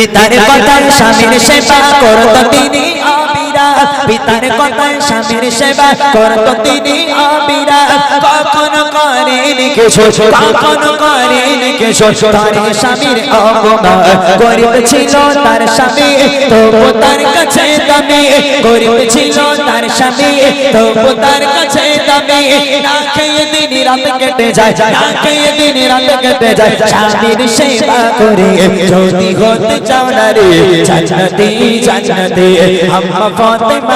পিতার কথা স্বামীর সেবা করত তিনি অবিরাম পিতার কথায় স্বামীর সেবা করত তিনি অবিরাম কখনো করেনি কিছু করেনি স্বামীর অপমান তার স্বামী, তবু তার কাছে তার স্বামী, তবু তার কাছে রাত কেটে যায় রাত কেটে যায়। সেবা করে যদি হতে চাও না রে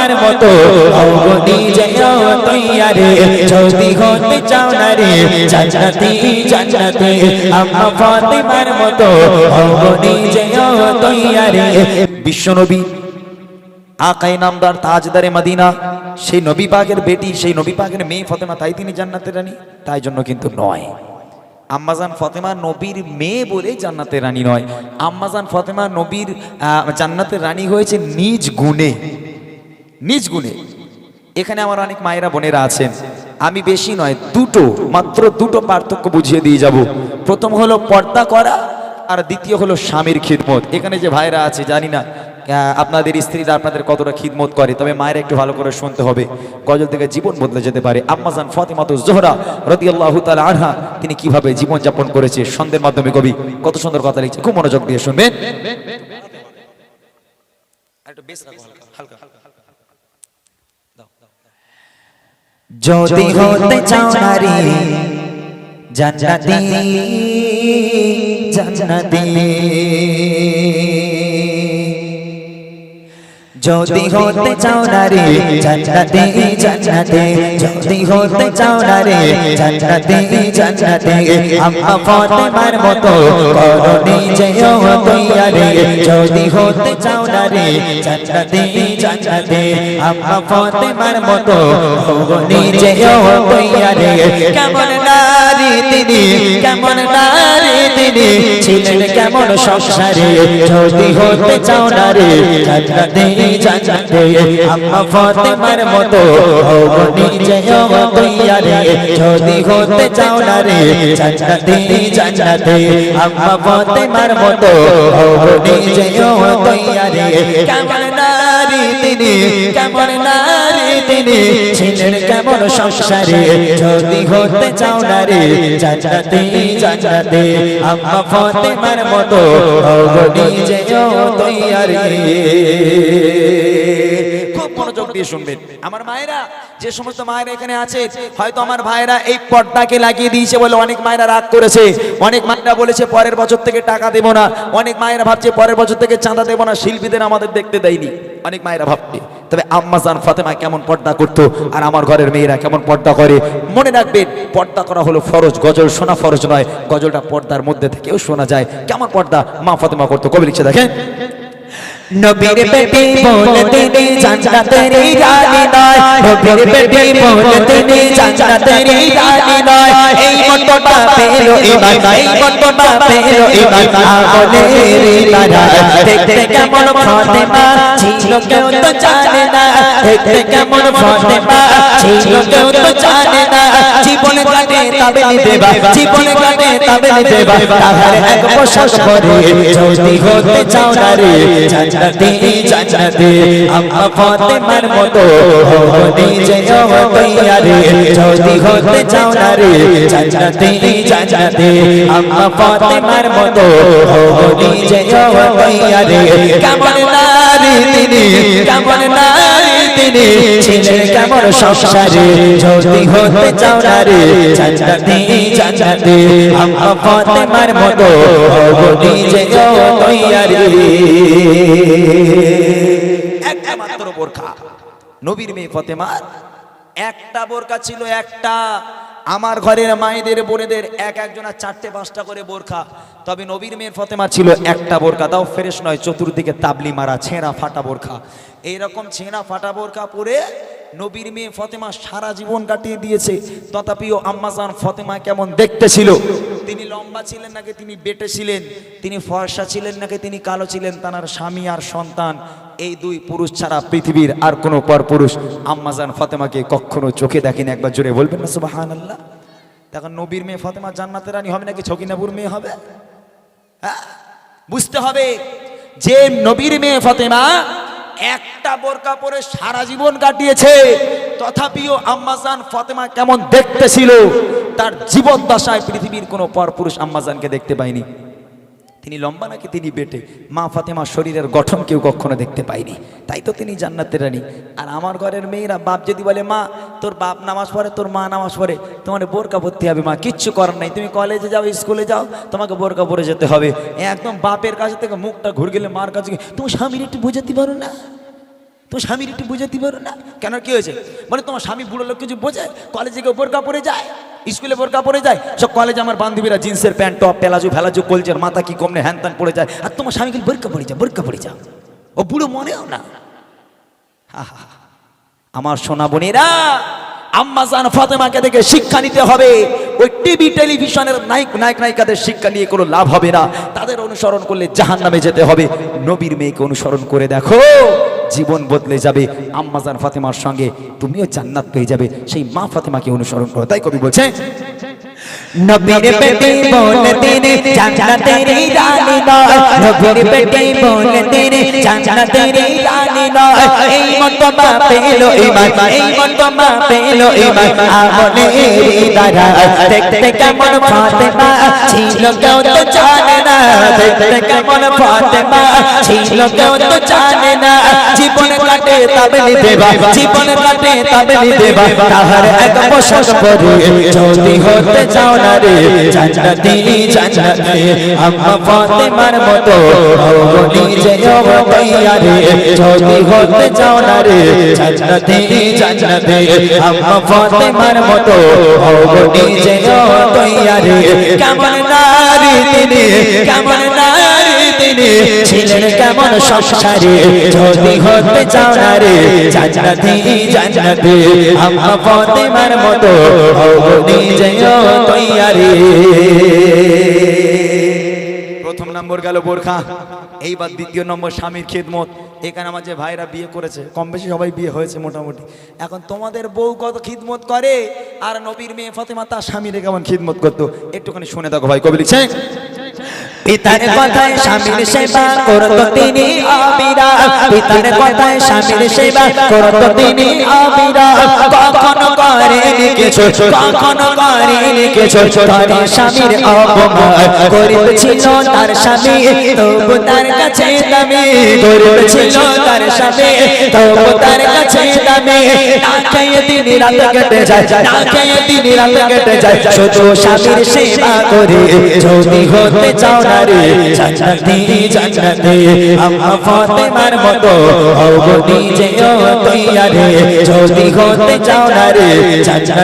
ফাতেমার মতো জান্নাতে জান্নাতে। বিশ্বনবী, আকাই নামদার তাজদারে মদিনা, সেই নবী পাকের বেটি, সেই নবী পাকের মেয়ে ফতেমা, তাই তিনি জান্নাতের রানী, তাই জন্য কিন্তু নয়। আম্মাজান ফতেমা নবীর মেয়ে বলে জান্নাতের রানী নয়। আম্মাজান ফতেমা নবীর জান্নাতের রানী হয়েছে নিজ গুণে। নিজ গুণে। এখানে আমার অনেক মায়েরা বোনেরা আছেন। আমি বেশি নয়, দুটো, মাত্র দুটো পার্থক্য বুঝিয়ে দিয়ে যাব। প্রথম হলো পর্দা করা আর দ্বিতীয় হলো স্বামীর খিদমত। এখানে যে ভাইরা আছে, জানি না আপনাদের স্ত্রীরা আপনাদের কতটা খিদমত করে, তবে মায়েরা একটু ভালো করে শুনতে হবে। গজল থেকে জীবন বদলে যেতে পারে। আম্মাজান ফতেমাত জোহরা রদিয়াল্লাহু তাআলা আনহা, তিনি কীভাবে জীবন যাপন করেছে, সন্ধ্যের মাধ্যমে কবি কত সুন্দর কথা লিখছে। খুব মনোযোগ দিয়ে শুনবেন। যদি হতে চাও নারী জান্নাতি জান্নাতি যদি হতে চাও নারী জান্নাতি জান্নাতি যদি হতে চাও নারী জান্নাতি জান্নাতি আম্মা ফাতেমার মতো করো নিজেও তৈয়ারে। যদি হতে চাও নারী জান্নাতি জান্নাতি আম্মা ফাতেমার মতো হো নিজেও তৈয়ারে। কেমন নারী তিনি কেমন নারী তিনি ছিলেন কেমন সংসারে। যদি হতে চাও নারী জান্নাতি জান্নাতি আম্মা ফাতেমার মতো হো নিজেও তৈয়ারে। যদি হতে চাও না রে জান্নাতে জান্নাতে আম্মা ফাতেমার মতো হো নিজেও তৈয়ারে। কেমন নারী তিনি, কেমন নারী তিনি ছিলেন কেমন সংসারে? যদি হতে চাও নারী, জান্নাতি, জান্নাতে। আম্মা ফাতেমার মতো হো নিজেও তৈয়ারে। খুব মনোযোগ দিয়ে শুনবেন। আমার মায়েরা যে সমস্ত মায়েরা এখানে আছে হয়তো আমার ভাইরা এই পর্দাকে লাগিয়ে দিয়েছে বলে অনেক মায়েরা রাগ করেছে। অনেক মায়েরা বলেছে পরের বছর থেকে টাকা দেবো না। অনেক মায়েরা ভাবছে পরের বছর থেকে চাঁদা দেবো না। শিল্পীদের আমাদের দেখতে দেয়নি। অনেক মায়েরা ভাবছে তবে আম্মাজান ফাতেমা কেমন পর্দা করতো আর আমার ঘরের মেয়েরা কেমন পর্দা করে? মনে রাখবেন পর্দা করা হলো ফরজ গজল শোনা ফরজ নয়। গজলটা পর্দার মধ্যে থেকেও শোনা যায়। কেমন পর্দা মা ফাতেমা করতো? কবি লিখছে দেখেন। নবীর বেটি বলতে নে জান্নাতের রানী নয়। নবীর বেটি বলতে নে জান্নাতের রানী নয়। এই মতটা পেল ইমান এই মতটা পেল ইমান আমলের তারা দেখতে কেমন ফাতেমা ছিল কেউ তো জানে না। দেখতে কেমন ফাতেমা ছিল কেউ তো জানে না। জীবন কাটে তাবেলি দেবা জীবন কাটে তাবেলি দেবা তাহার এক পোশাক পরে যদি হতে চাও না রে। জান্নাতি জান্নাতি। আম্মা ফাতেমার মতো হো নিজেও তৈয়ারে, যদি হতে চাও না রে জান্নাতি জান্নাতি। আম্মা ফাতেমার মতো হো নিজেও তৈয়ারে। কেমন নারী তিনি, কেমন নারী কেমন সংসারে? যদি হতে চাও না রে বোরখা। নবীর মেয়ে ফতেমার একটা বোরখা ছিল একটা। আমার ঘরের মায়েদের, বোনেদের এক একজনা চারটে পাঁচটা করে বোরখা। তবে নবীর মেয়ের ফতেমা ছিল একটা বোরখা, তাও ফ্রেশ নয়, চতুর্দিকে তাবলি মারা, ছেঁড়া ফাটা বোরখা। এইরকম ছেঁড়া ফাটা বোরখা পরে নবীর মেয়ে ফতেমা সারা জীবন কাটিয়ে দিয়েছে। তথাপিও আম্মাজান ফতেমা কেমন দেখতে ছিল তিনি লম্বা ছিলেন নাকি তিনি বেটে ছিলেন? তিনি ফর্সা ছিলেন নাকি তিনি কালো ছিলেন? তার স্বামী আর সন্তান, এই দুই পুরুষ ছাড়া পৃথিবীর আর কোনো পর পুরুষ আম্মাজান ফতেমাকে কখনো চোখে দেখেনি। একবার জোরে বলবেন না সুবাহান আল্লাহ তখন নবীর মেয়ে ফতেমা জান্নাতের রানী হবে নাকি ছকিনাপুর মেয়ে হবে? হ্যাঁ? বুঝতে হবে, যে নবীর মেয়ে ফতেমা একটা বোরকা পরে সারা জীবন কাটিয়েছে, তথাপিও আম্মাজান ফতেমা কেমন দেখতে ছিল? তার জীবন দশায় পৃথিবীর কোনো পরপুরুষ আম্মাজানকে দেখতে পায়নি। তিনি লম্বা নাকি তিনি বেটে? মা ফাতেমার শরীরের গঠন কেউ কখনো দেখতে পায়নি। তাই তো তিনি জান্নাতের রানী। আর আমার ঘরের মেয়েরা বাপ যদি বলে, মা, তোর বাপ নামাজ পড়ে, তোর মা নামাজ পড়ে, তোমার বোরকা পরতে হবে মা, কিচ্ছু করার নাই। তুমি কলেজে যাও, স্কুলে যাও, তোমাকে বোরকা পরে যেতে হবে। একদম বাপের কাছে থেকে মুখটা ঘুরে গেলে মার কাছে তুমি স্বামীর একটু বোঝাতে পারো না। তোমার স্বামীর একটু বোঝাতে পারো না। কেন কি হয়েছে? মানে তোমার স্বামী বুড়ো লোক কিছু বোঝে কলেজে গিয়ে বোরকা পরে যায়? স্কুলে বোরকা পরে যায়, সব কলেজে আমার বান্ধবীরা জিন্সের প্যান্ট, টপ পেলাজু ফেলাজু কলচের মাথা কি কমনে হ্যান ত্যান পড়ে যায়। আর তোমার স্বামী কিন্তু বোরকা পড়ে যায়, বোরকা পড়ে যাও ও বুড়ো মনেও না। আমার সোনা বোনেরা আম্মাজান ফাতেমাকে দেখে শিক্ষা নিতে হবে। ওই টিভি, টেলিভিশনের নায়ক নায়ক, নায়িকাদের শিক্ষা নিয়ে কোনো লাভ হবে না। তাদের অনুসরণ করলে জাহান নামে যেতে হবে। নবীর মেয়েকে অনুসরণ করে দেখো। জীবন বদলে যাবে। আম্মাজান ফাতেমার সঙ্গে তুমিও জান্নাত পেয়ে যাবে। সেই মা ফাতেমাকে অনুসরণ করো। তাই কবি বলছে নবীর বেটি বলতে রে জান্নাতের রানী নয় নবীর বেটি বলতে রে জান্নাতের রানী নয় এই মতবা পেল ইমান এই মতবা পেল ইমান আমলে দারা দেখতে কেমন ফাতেমা ছিল কেউ তো জানে না দেখতে কেমন ফাতেমা ছিল কেউ তো জানে না জীবন কাটে তাবলি দেবা জীবন কাটে তাবলি দেবা তাহার এক পোশাক পরে যদি হতে চাও না রে জান্নাতি, জান্নাতে। আম্মা ফাতেমার মতো হও নিজে অবতাইয়া রে যদি হতে চাও না রে, জান্নাতি, জান্নাতে। আম্মা ফাতেমার মতো হও নিজে অবতাইয়া রে কেমন নারী তিনি, কেমন নারী ছিলেন কেমন সংসারে? যদি হতে চাও না রে, জান্নাতি জান্নাতি আম্মা ফাতেমার মতো হও নিজে অবতাইয়া রে প্রথম নম্বর গেল বোরখা, এইবার দ্বিতীয় নম্বর স্বামীর খেদমত। এখানে আমার যে ভাইরা বিয়ে করেছে, কম বেশি সবাই বিয়ে হয়েছে মোটামুটি। এখন তোমাদের বউ কত খিদমত করে, আর নবীর মেয়ে ফাতেমা তার স্বামীরে কেমন খিদমত করতো? একটুখানি শুনে দেখো ভাই, কবি লিখছে? পিতার কথায় স্বামীর সেবা করত তিনি আবিরা। পিতার কথায় স্বামীর সেবা করত তিনি আবিরা। কখনো করেনি কিছু কখনো করেনি কিছু তার স্বামীর অপমান করিতেছিল তার স্বামী, তবু তার কাছে দামি। করিতেছিল তার স্বামী, তবু তার কাছে দামি। না খেয়ে রাত কেটে যায়, না খেয়ে রাত কেটে যায়। শুধু স্বামীর সেবা করে, যদি হতে চাও না রে জান্নাতি জান্নাতি। আম্মা ফাতেমার মতো হও নিজে তৈয়া যদি হতে চাও না রে জান্নাতি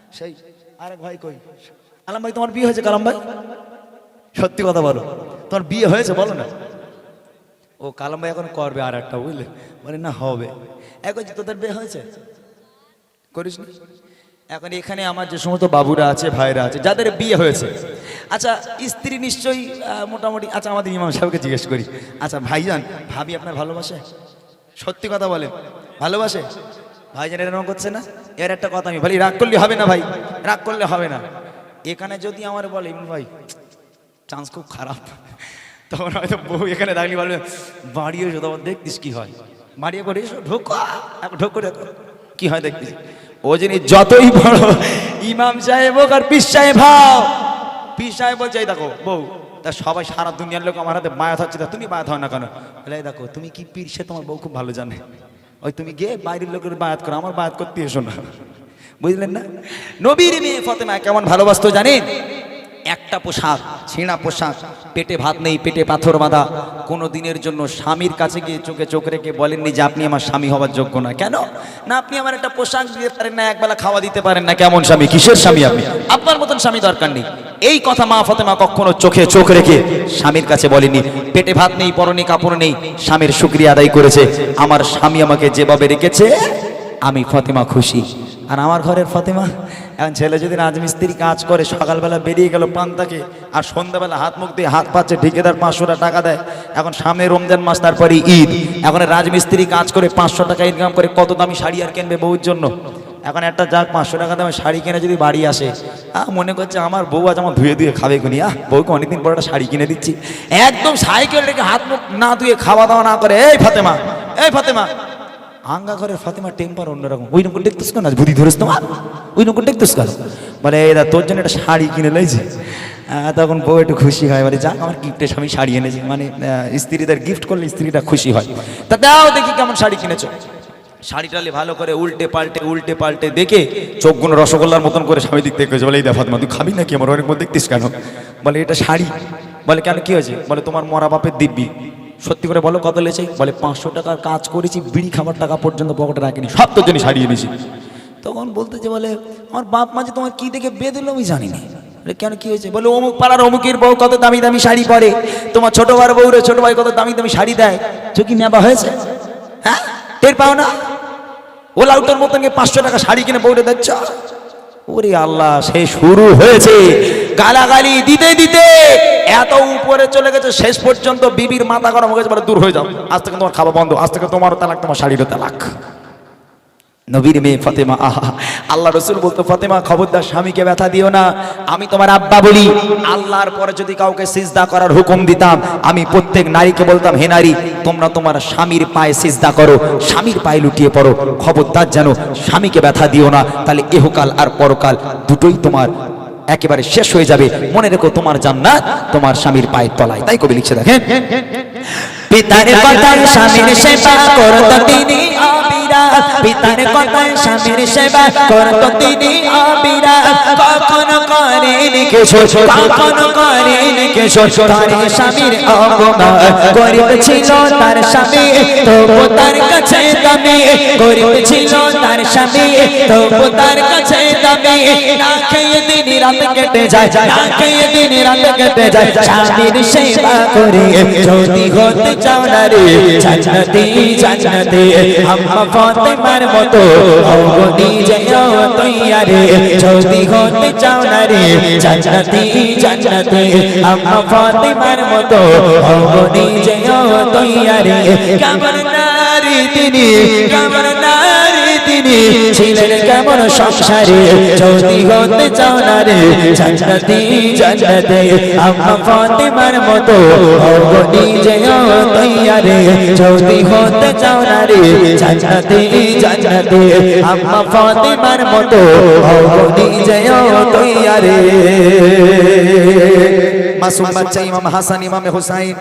সেই আরেক ভাই কই? আলাম ভাই, তোমার বিয়ে হয়েছে কালাম ভাই? সত্যি কথা বলো। তোমার বিয়ে হয়েছে বলো না। ও কালাম ভাই এখন করবে আর একটা, বুঝলে? মানে না, হবে। এখন যে তোদের বিয়ে হয়েছে? করিস না। এখন এখানে আমার যে সমস্ত বাবুরা আছে, ভাইরা আছে, যাদের বিয়ে হয়েছে। আচ্ছা স্ত্রী নিশ্চয়ই মোটামুটি আচ্ছা আমাদের ইমাম সাহেবকে জিজ্ঞেস করি। আচ্ছা ভাইজান, ভাবি আপনার ভালোবাসে? সত্যি কথা বলে ভালোবাসে? ভাইজান এরকম করছে না? এর একটা কথা আমি বলি, রাগ করলে হবে না ভাই। রাগ করলে হবে না। এখানে যদি আমার বলে ভাই, চান্স খুব খারাপ। তখন হয়তো বউ এখানে থাকলে বলবে এসো, তখন দেখতিস কি হয়। বাড়িয়ে করে এসো, ঢোকো। ঢোক করে কি হয় দেখতিস ও যিনি যতই বড় ইমাম সাহেব হোক আর পিস সাহেব ভাও পিস সাহেব বলছে দেখো, বউ, তা সবাই সারা দুনিয়ার লোক আমার হাতে মায়া থাকছে তুমি মায়া হও না কেন? এই দেখো, তুমি কি পীর সে তোমার বউ খুব ভালো জানে। ওই তুমি গিয়ে বাইরের লোকের বায়াত করো, আমার বায়াত করতে এসো না। বুঝলেন না? নবীর মেয়ে ফতেমা কেমন ভালোবাসতো জানেন? একটা পোশাক, ছেঁড়া পোশাক, পেটে ভাত নেই, পেটে পাথর বাঁধা। কোনো দিনের জন্য স্বামীর কাছে গিয়ে চোখে চোখ রেখে বলেননি যে আপনি আমার স্বামী হওয়ার যোগ্য না কেন? না, আপনি আমার একটা পোশাক দিতে পারেন না, একবেলা খাওয়া দিতে পারেন না। কেমন স্বামী? কিসের স্বামী আপনি? আপনার মতন স্বামী দরকার নেই। এই কথা মা ফতেমা কখনো চোখে চোখ রেখে স্বামীর কাছে বলেনি পেটে ভাত নেই, পরনে কাপড় নেই, স্বামীর শুক্রিয়া আদায় করেছে। আমার স্বামী আমাকে যেভাবে রেখেছে, আমি ফতেমা খুশি। আর আমার ঘরের ফতেমা এখন ছেলে যদি রাজমিস্ত্রি কাজ করে, সকালবেলা বেরিয়ে গেল পান্তাকে আর সন্ধ্যাবেলা হাত মুখ দিয়ে হাত পাচ্ছে, ঠিকাদার পাঁচশোটা টাকা দেয়। এখন সামনে রমজান মাস, তারপরে ঈদ। এখন রাজমিস্ত্রি কাজ করে পাঁচশো টাকা ইনকাম করে, কত দামি শাড়ি আর কিনবে বউর জন্য? এখন একটা যাক, পাঁচশো টাকা দামে শাড়ি কিনে যদি বাড়ি আসে। আহ, মনে করছে আমার বউ আজ আমার ধুয়ে ধুয়ে খাবে কোনি আহ, বউকে অনেকদিন পর একটা শাড়ি কিনে দিচ্ছি। একদম সাইকেল রেখে হাত মুখ না ধুয়ে খাওয়া দাওয়া না করে, এই ফাতেমা এই ফাতেমা। আঙ্গা ঘরের ফাতেমা টেম্পার অন্যরকম। ওই রকম দেখতেছ কেন? আজ বুদ্ধি ধরেছ তোমার? ওই রকম দেখতেছ কেন? বলে দা তোর জন্য একটা শাড়ি কিনে লইছে তখন বউ একটু খুশি হয়। বলে, যাক, আমার গিফটে স্বামী শাড়ি এনেছে। মানে স্ত্রীদের গিফট করলে স্ত্রীটা খুশি হয়। তা দাও দেখি কেমন শাড়ি কিনেছো। শাড়িটালে ভালো করে উল্টে পাল্টে উল্টে পাল্টে দেখে চোখগুলো রসগোল্লার মতন করে স্বামী দিক থেকে বলে, এই দেখা তুই খাবি নাকি? আমার অনেক দেখতিস কেন? বলে, এটা শাড়ি। বলে, কেন, কি হয়েছে? বলে, তোমার মরা বাপের দিব্যি। সত্যি করে বলো কত লেছে? বলে, পাঁচশো টাকার কাজ করেছি, বিড়ি খাবার টাকা পর্যন্ত পকেটে রাখিনি, সব তো জন্য শাড়ি এনেছি তখন বলতে যে বলে, আমার বাপ মা যে তোমার কি দেখে বেঁধেলো আমি জানি না। কেন কি হয়েছে? বলে, অমুক পাড়ার অমুকের বউ কত দামি দামি শাড়ি পরে। তোমার ছোট ভাইয়ের বউরে ছোট ভাই কত দামি দামি শাড়ি দেয়। চোখি নেবা হয়েছে? হ্যাঁ? টের পাও না? ওলা উটোর মতন পাঁচশো টাকা শাড়ি কিনে বউরে দিচ্ছ ওরে আল্লাহ, সে শুরু হয়েছে। গালাগালি দিতে দিতে এত উপরে চলে গেছে, শেষ পর্যন্ত বিবির মাথা গরম হয়ে গেছে দূর হয়ে যাও। আজ থেকে তোমার খাওয়া বন্ধ, আজ থেকে তোমারও তালাক, তোমার শাড়িরও তালাক। নবীর মেয়ে ফাতেমা, আহা, আল্লাহ রসুল বলতো, ফাতেমা, খবরদার স্বামীকে ব্যথা দিও না। আমি তোমার আব্বা বলি। আল্লাহর পরে যদি কাউকে সিজদা করার হুকুম দিতাম, আমি প্রত্যেক নারীকে বলতাম, হে নারী, তোমরা তোমার স্বামীর পায়ে সিজদা করো, স্বামীর পায়ে লুটিয়ে পড়ো। খবরদার যেন স্বামীকে ব্যথা দিও না, তাহলে এহকাল আর পরকাল দুটোই তোমার একেবারে শেষ হয়ে যাবে। মনে রেখো তোমার জান্নাত তোমার স্বামীর পায়ের তলায়। তাই কবি লিখছে দেখেন। পিতার কথায় স্বামীর সেবা করত তিনি। পিতার কথায় স্বামীর সেবা করত তিনি আবিরা। কখনো করেন কিছু কখনো করেন কিছু। তার স্বামীর অপমান গরিব ছিল তার স্বামী তবু তার কাছে দামি। গরিব ছিল তার স্বামী তবু তার কাছে দামি। না খেয়ে দিন রাত কেটে যায় না খেয়ে দিন রাত কেটে যায়। স্বামীর সেবা করে যদি হতে চাও না রে জান্নাতে জান্নাতে। আম্মা ফাতেমার মতো যদি হতে চাও না রে জান্নাতে জান্নাতে। আম্মা ফাতেমার মতো তৈয়ারে। তিনি ছিলেন কেমন সংসারে? যদি হতে চাও না রে মতো নিজে তৈয়ারে। যদি হতে চাও না রে মতো নিজে তৈয়ারে। মাসুম বাচ্চা, ইমাম হাসান, ইমামে হুসাইন,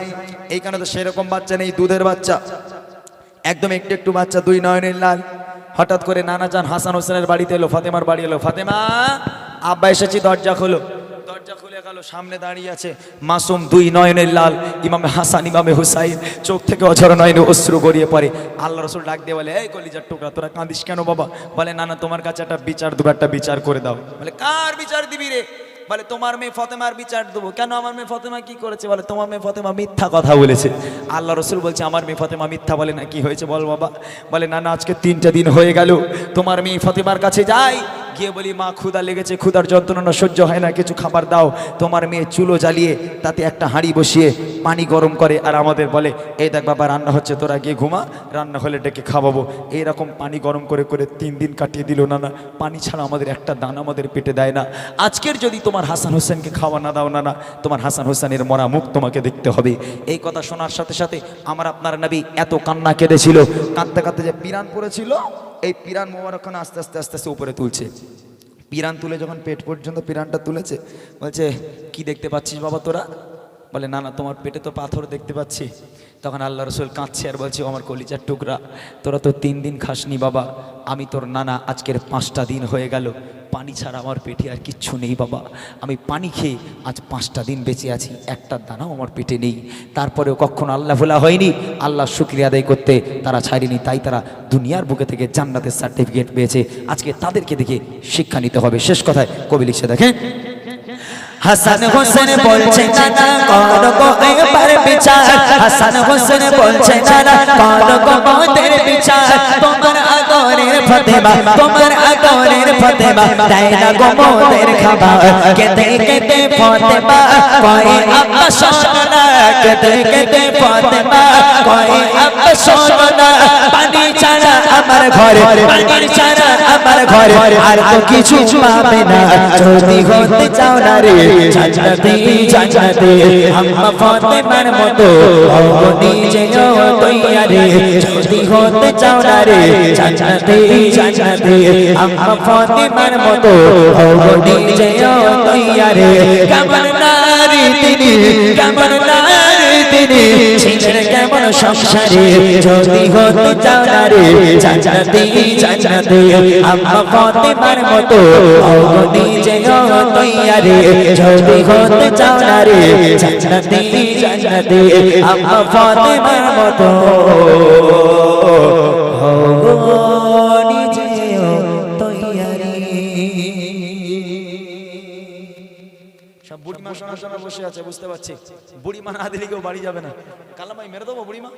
এইখানে তো সেরকম বাচ্চা নেই, দুধের বাচ্চা। একদম একটু একটু বাচ্চা, দুই নয়নের লাল। হঠাৎ করে নানা যান হাসান হোসেনের বাড়িতে এলো, ফাতেমার বাড়ি এলো। ফাতেমা, আব্বা এসেছি, দরজা খোলো। দরজা খুলে সামনে দাঁড়িয়ে আছে মাসুম দুই নয়নের লাল, ইমামে হাসান, ইমামে চোখ থেকে নয়নে অশ্রু রসুল দিয়ে বলে কলিজার টুকরা, তোরা কাঁদিস কেন বাবা? বলে না না তোমার কাছে একটা বিচার দেবো একটা বিচার করে দাও। বলে, কার বিচার দিবি রে? বলে, তোমার মেয়ে ফতেমার বিচার দেবো। কেন আমার মেয়ে ফতেমা কি করেছে বলে? তোমার মেয়ে ফতেমা মিথ্যা কথা বলেছে। আল্লাহ রসুল বলছে, আমার মেয়ে ফতেমা মিথ্যা বলে না, কি হয়েছে বল বাবা? বলে, না না, আজকে তিনটা দিন হয়ে গেল। তোমার মেয়ে ফতেমার কাছে যাই গিয়ে বলি, মা ক্ষুদা লেগেছে ক্ষুদার যন্ত্রণা সহ্য হয় না, কিছু খাবার দাও। তোমার মেয়ে চুলো জ্বালিয়ে তাতে একটা হাঁড়ি বসিয়ে পানি গরম করে আর আমাদের বলে, এই দেখ বাবা, রান্না হচ্ছে, তোরা গিয়ে ঘুমা, রান্না হলে ডেকে খাওয়াবো। এইরকম পানি গরম করে করে তিন দিন কাটিয়ে দিল না না পানি ছাড়া আমাদের একটা দান আমাদের পেটে দেয় না। আজকের যদি তোমার হাসান হোসেনকে খাওয়া না দাও না না তোমার হাসান হোসেনের মরা মুখ তোমাকে দেখতে হবে। এই কথা শোনার সাথে সাথে আমার আপনার নবী এত কান্না কেঁদেছিল, কাঁদতে কাঁদতে যে পিরান পড়েছিল এই পিরান মোবারকখানে আস্তে আস্তে আস্তে আস্তে উপরে তুলছে। পিরান তুলে যখন পেট পর্যন্ত পিরানটা তুলেছে, বলছে, কি দেখতে পাচ্ছিস বাবা তোরা? বলে, না না, তোমার পেটে তো পাথর দেখতে পাচ্ছি। তখন আল্লাহ রসুল কাঁদছে আর বলছে আমার কলিজার টুকরা, তোরা তো তিন দিন খাসনি বাবা। আমি তোর নানা, আজকের পাঁচটা দিন হয়ে গেল। পানি ছাড়া আমার পেটে আর কিচ্ছু নেই বাবা। আমি পানি খেয়ে আজ পাঁচটা দিন বেঁচে আছি। একটা দানাও আমার পেটে নেই। তারপরেও কখনো আল্লাহ ভোলা হয়নি। আল্লাহ শুক্রিয়া আদায় করতে তারা ছাড়েনি। তাই তারা দুনিয়ার বুকে থেকে জান্নাতের সার্টিফিকেট পেয়েছে। আজকে তাদেরকে দেখে শিক্ষা নিতে হবে। শেষ কথায় কবি লিখছে, দেখেন। হাসান হোসেন বলছে নানা কর গো এবার বিচার? হাসান হোসেন বলছে নানা কর গো মোদের বিচার? তোমার আগরের ফতেমা, তোমার আগরের ফতেমা তাই না গো মোদের খাবার। কেতে কেতে ফতেমা, কয়ে আব্বা সোনা কেতে কেতে ফতেমা, কয়ে আব্বা সোনা, পানি ছাড়া আমার ঘরে পানি ছাড়া আমার ঘরে আর তো কিছু পাবে না। যদি হতে চাও না রে জান্নাতে জান্নাতে আম্মা ফাতেমার মতো হও নিজে তৈয়া রে যদি হতে চাও না রে জান্নাতে জান্নাতে আম্মা ফাতেমার মতো হও নিজে তৈয়া রে কেমন নারী তিনি কেমন নারী তিনি ছিলেন কেমন সংসারে? যদি হতে চাও না রে জান্নাতে জান্নাতে। আম্মা ফাতেমার মতো হও নিজে তৈয়া রে যদি হতে চাও জান্নাতে শোনা শোনা বসে আছে, বুঝতে পারছি। বুড়িমা না দিলে কেউ বাড়ি যাবে না। কালামাই মেরে দেবো বুড়িমা।